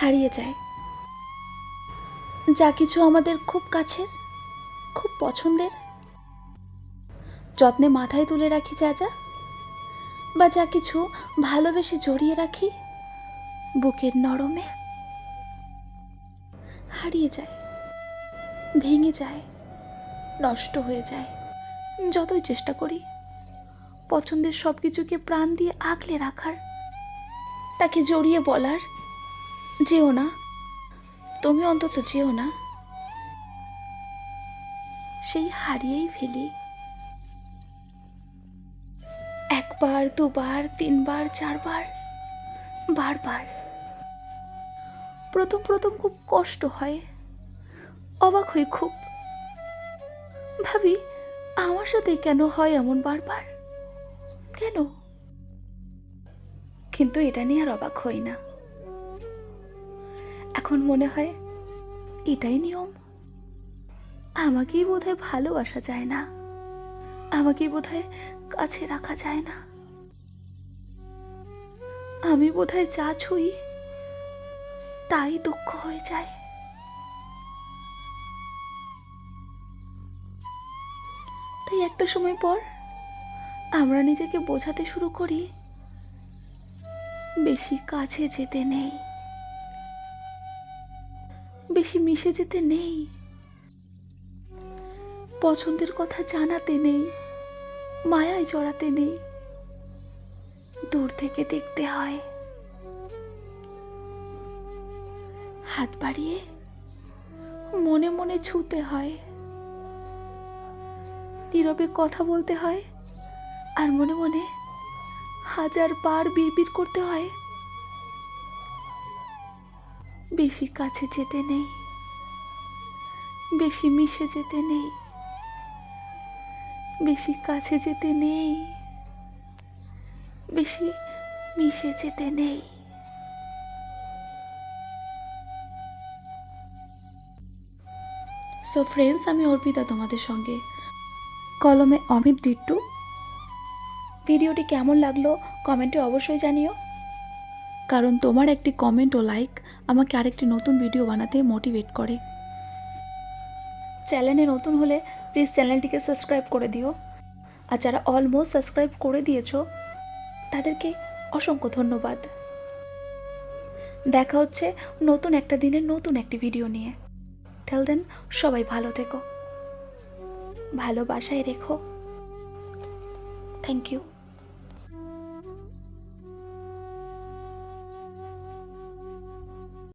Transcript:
হারিয়ে যায়। যা কিছু আমাদের খুব কাছের, খুব পছন্দের। যত্নে মাথায় তুলে রাখি যা যা বা যা কিছু ভালোবেসে জড়িয়ে রাখি, বুকের নরমে হারিয়ে যায়, ভেঙে যায়, নষ্ট হয়ে যায়। যতই চেষ্টা করি, পছন্দের সব কিছুকে প্রাণ দিয়ে আগলে রাখার, তাকে জড়িয়ে বলার যেও না। তুমি অন্তত যেও না। সেই হারিয়েই ফেলি। একবার, দুবার, তিনবার, চারবার, বারবার। প্রথম প্রথম খুব কষ্ট হয়। অবাক হই খুব। ভাবি, আমার সাথে কেন হয় এমন বারবার? কেন? কিন্তু এটা নিয়ে আর অবাক হই না। এখন মনে হয় এটাই নিয়ম। আমাকেই বোধহয় ভালোবাসা যায় না। আমাকেই বোধহয় কাছে রাখা যায় না। আমি বোধহয় যা ছুই তাই দুঃখ হয়ে যায়। তাই একটা সময় পর আমরা নিজেকে বোঝাতে শুরু করি, বেশি কাছে যেতে নেই। বেশি মিশে যেতে নেই। পছন্দের কথা জানাতে নেই, মায়ায় জড়াতে নেই। দূর থেকে দেখতে হয়। হাত বাড়িয়ে মনে মনে ছুতে হয়। নীরবে কথা বলতে হয় আর মনে মনে হাজার বার বিড়বিড় করতে হয়। বেশি কাছে যেতে নেই। বেশি মিশে যেতে নেই। বেশি কাছে যেতে নেই। বেশি মিশে যেতে নেই। সো ফ্রেন্ডস আমি অর্পিতা তোমাদের সঙ্গে। কলমে অমিত ডিট্টু। ভিডিওটি কেমন লাগল কমেন্টে অবশ্যই জানিও। কারণ তোমার একটি কমেন্ট ও লাইক আমাকে আরেকটি নতুন ভিডিও বানাতে মোটিভেট করে। চ্যানেলে নতুন হলে প্লিজ চ্যানেলটিকে সাবস্ক্রাইব করে দিও। আর যারা অলমোস্ট সাবস্ক্রাইব করে দিয়েছ, তাদেরকে অসংখ্য ধন্যবাদ। দেখা হচ্ছে নতুন একটা দিনের নতুন একটি ভিডিও নিয়ে। টেল দেন সবাই ভালো থেকো। ভালোবাসায় রেখো। Thank you